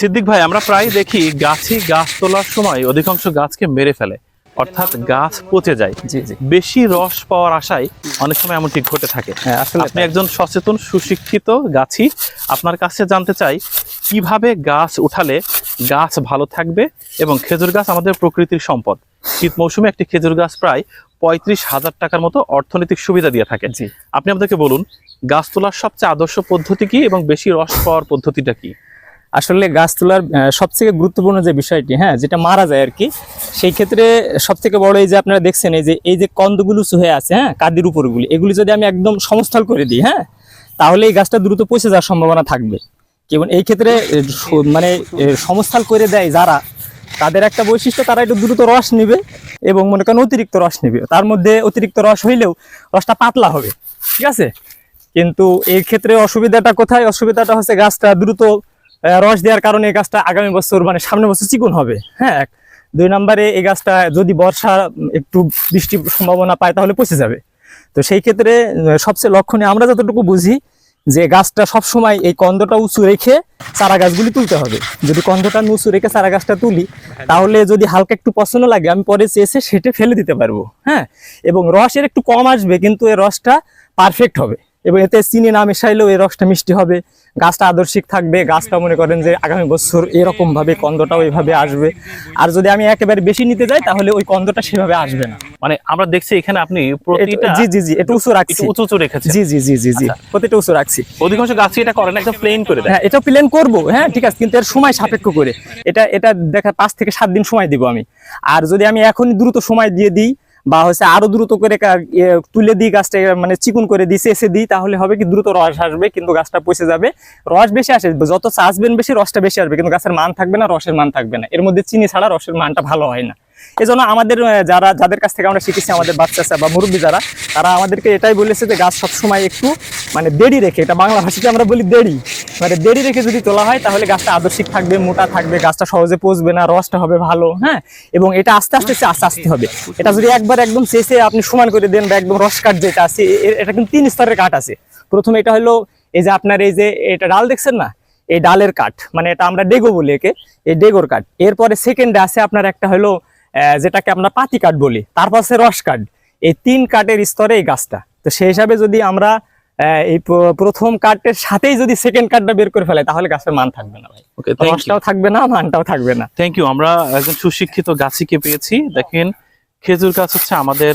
সিদ্দিক ভাই আমরা প্রায় দেখি গাছে গাছ তোলার সময় অধিকাংশ গাছকে মেরে ফেলে অর্থাৎ গাছ পচে যায়। বেশি রস পাওয়ার আশায় অনেক সময় এমনটি ঘটে থাকে। হ্যাঁ আপনি একজন সচেতন সুশিক্ষিত গাছি আপনার কাছে জানতে চাই কীভাবে গাছ উঠালে গাছ ভালো থাকবে এবং খেজুর গাছ আমাদের প্রকৃতির সম্পদ? শীত মৌসুমে একটি খেজুর গাছ প্রায় পঁয়ত্রিশ হাজার টাকার মতো অর্থনৈতিক সুবিধা দিয়ে থাকে। জি। আপনি আমাদেরকে বলুন গাছ তোলার সবচেয়ে আদর্শ পদ্ধতি কি এবং বেশি রস পাওয়ার পদ্ধতিটা কি? আসলে গাছ তোলার সবথেকে গুরুত্বপূর্ণ যে বিষয়টি হ্যাঁ যেটা মারা যায় আর কি সেই ক্ষেত্রে সবথেকে বড় এই যে আপনারা দেখছেন, এই যে এই যে কন্দগুলো হয়ে আছে হ্যাঁ কাদির উপরগুলি, এগুলি যদি আমি একদম সমস্থল করে দিই হ্যাঁ তাহলে এই গাছটা দ্রুত পচে যাওয়ার সম্ভাবনা থাকবে। কেবল এই ক্ষেত্রে মানে সমস্থল করে দেয় যারা, তাদের একটা বৈশিষ্ট্য, তারা একটু দ্রুত রস নিবে এবং মনে করেন অতিরিক্ত রস নিবে। তার মধ্যে অতিরিক্ত রস হইলেও রসটা পাতলা হবে, ঠিক আছে? কিন্তু এই ক্ষেত্রে অসুবিধাটা কোথায়? অসুবিধাটা হচ্ছে গাছটা দ্রুত রস দেওয়ার কারণে এই গাছটা আগামী বছর মানে সামনের বছর চিকন হবে। হ্যাঁ। দুই নম্বরে এই গাছটা যদি বর্ষা একটু বৃষ্টির সম্ভাবনা পায় তাহলে পচে যাবে। তো সেই ক্ষেত্রে সবচেয়ে লক্ষণীয় আমরা যতটুকু বুঝি যে গাছটা সবসময় এই কন্দটা উঁচু রেখে চারা গাছগুলি তুলতে হবে। যদি কন্দটা উঁচু রেখে চারা গাছটা তুলি, তাহলে যদি হালকা একটু পছন্দ লাগে, আমি পরে চেয়েছে সেটে ফেলে দিতে পারব। হ্যাঁ এবং রসের একটু কম আসবে, কিন্তু এই রসটা পারফেক্ট হবে। এবং এতে চিনি না মেশাইলেও এই রসটা মিষ্টি হবে। গাছটা আদর্শিক থাকবে। গাছটা মনে করেন যে আগামী বছর এরকম ভাবে কন্দটাও এইভাবে আসবে। আর যদি আমি একেবারে বেশি নিতে যাই তাহলে ওই কন্দটা সেভাবে আসবে না। মানে আমরা দেখছি এখানে আপনি প্রতিটা জি জি জি একটু উঁচু রাখছি। উঁচু উঁচু রেখেছেন। জি জি জি জি জি আচ্ছা। প্রতিটা উঁচু রাখছি। অধিকাংশ গাছ এটা করেন একদম প্লেন করে দেয় হ্যাঁ এটা প্লেন করব। হ্যাঁ ঠিক আছে কিন্তু এর সময় সাপেক্ষ করে। এটা এটা দেখা পাঁচ থেকে সাত দিন সময় দিব আমি। আর যদি আমি এখনই দ্রুত সময় দিয়ে দিই বা হচ্ছে আরও দ্রুত করে ইয়ে তুলে দিই গাছটা মানে চিকুন করে দিই, চেষে দিই, তাহলে হবে কি দ্রুত রস আসবে, কিন্তু গাছটা পচে যাবে। রস বেশি আসে, যত চাষবেন বেশি রসটা বেশি আসবে, কিন্তু গাছের মান থাকবে না, রসের মান থাকবে না। এর মধ্যে চিনি ছাড়া রসের মানটা ভালো হয় না। এজন্য আমাদের যারা, যাদের কাছ থেকে আমরা শিখেছি, আমাদের বাচ্চা বা মুরব্বী যারা, তারা আমাদেরকে এটাই বলেছে যে গাছ সবসময় একটু মানে দেরি রেখে, এটা বাংলা ভাষাতে আমরা বলি দেরি। মানে দেরি রেখে যদি তোলা হয়, তাহলে গাছটা আদর্শিক থাকবে, মোটা থাকবে, গাছটা সহজে পচবে না, রসটা হবে ভালো হ্যাঁ? এবং এটা আস্তে আস্তে আস্তে আস্তে হবে। এটা যদি একবার একদম শেষে আপনি সমান করে দেন বা একদম রস কাঠ যেটা আছে এটা কিন্তু তিন স্তরের কাঠ আছে। প্রথমে এটা হলো এই যে আপনার এই যে এটা ডাল দেখছেন না? এই ডালের কাঠ মানে এটা আমরা ডেগো বলি একে, এই ডেগোর কাঠ। এরপরে সেকেন্ডে আছে আপনার একটা হলো যেটাকে আমরা পাতি কাঠ বলি, তারপর আছে রস কাঠ। এই তিন কাঠের স্তরে এই গাছটা। তো সেই হিসাবে যদি আমরা এই প্রথম কাঠের সাথেই যদি সেকেন্ড কাঠটা বের করে ফেলে তাহলে গাছের মান থাকবে না ভাই। ওকে রসটাও থাকবে না মানটাও থাকবে না। থ্যাংক ইউ আমরা একজন সুশিক্ষিত গাছিকে পেয়েছি। দেখেন খেজুর গাছ হচ্ছে আমাদের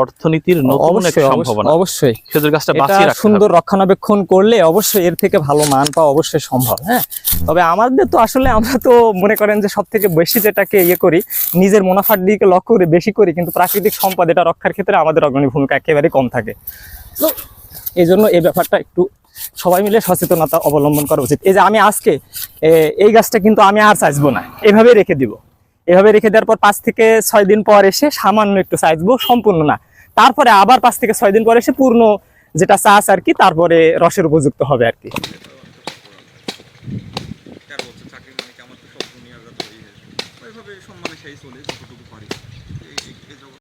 অর্থনীতির নতুন এক সম্ভাবনা। অবশ্যই, খেজুর গাছটা বাঁচিয়ে রাখতে সুন্দর রক্ষণাবেক্ষণ করলে অবশ্যই এর থেকে ভালো মান পাওয়া অবশ্যই সম্ভব হ্যাঁ? তবে আমাদের তো আসলে আমরা তো মনে করেন যে সব থেকে বেশি যেটাকে ইয়ে করি নিজের মুনাফার দিকে লক্ষ্য করে বেশি করি কিন্তু প্রাকৃতিক সম্পদ এটা রক্ষার ক্ষেত্রে আমাদের অগ্রণী ভূমিকা একেবারেই কম থাকে। তো এই জন্য এই ব্যাপারটা একটু সবাই মিলে সচেতনতা অবলম্বন করা উচিত। এই যে আমি আজকে এই গাছটা কিন্তু আমি আর চাইব না। এভাবে রেখে দিব। এভাবে রেখে দেওয়ার পর পাঁচ থেকে ছয় দিন পর এসে সামান্য একটু চাইব সম্পূর্ণ না। তারপরে আবার পাঁচ থেকে ছয় দিন পর এসে পূর্ণ যেটা চাষ আর কি, তারপরে রসের উপযুক্ত হবে আর কি। সম্মানে সেই চলে, যতটুকু পারি।